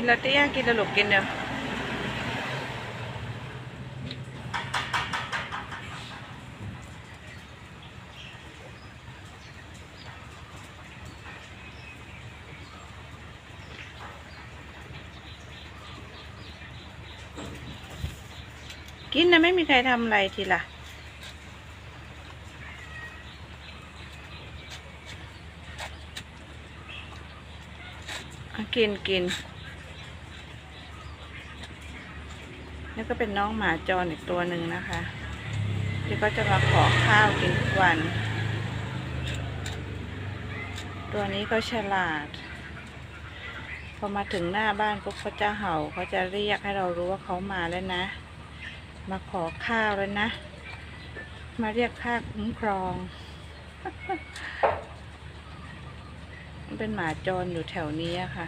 กินล้วเตี้ยกินล้วหลกกินเดี๋ยกินนะไม่มีใครทำอะไรทีล่ะกินกิน นี่ก็เป็นน้องหมาจรอีกตัวหนึ่งนะคะที่ก็จะมาขอข้าวกินทุกวัน ตัวนี้ก็ฉลาด พอมาถึงหน้าบ้านปุ๊บเขาจะเห่าเขาจะเรียกให้เรารู้ว่าเขามาแล้วนะ มาขอข้าวแล้วนะ มาเรียกค่าคุ้มครองมันเป็นหมาจรอยู่แถวนี้ค่ะ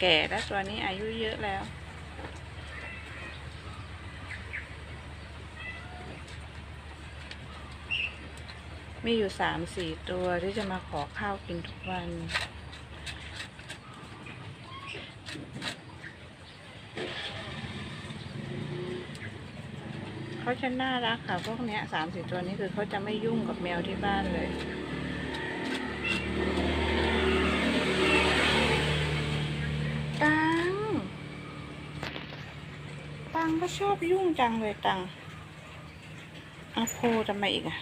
แก่แล้วตัวนี้อายุเยอะแล้ว มีอยู่สามสี่ตัวที่จะมาขอข้าวกินทุกวัน เขาจะน่ารักค่ะ พวกเนี้ยสามสี่ตัวนี้คือเขาจะไม่ยุ่งกับแมวที่บ้านเลยตังตังก็ชอบยุ่งจังเลยตังอาโพทำไมอีกอะ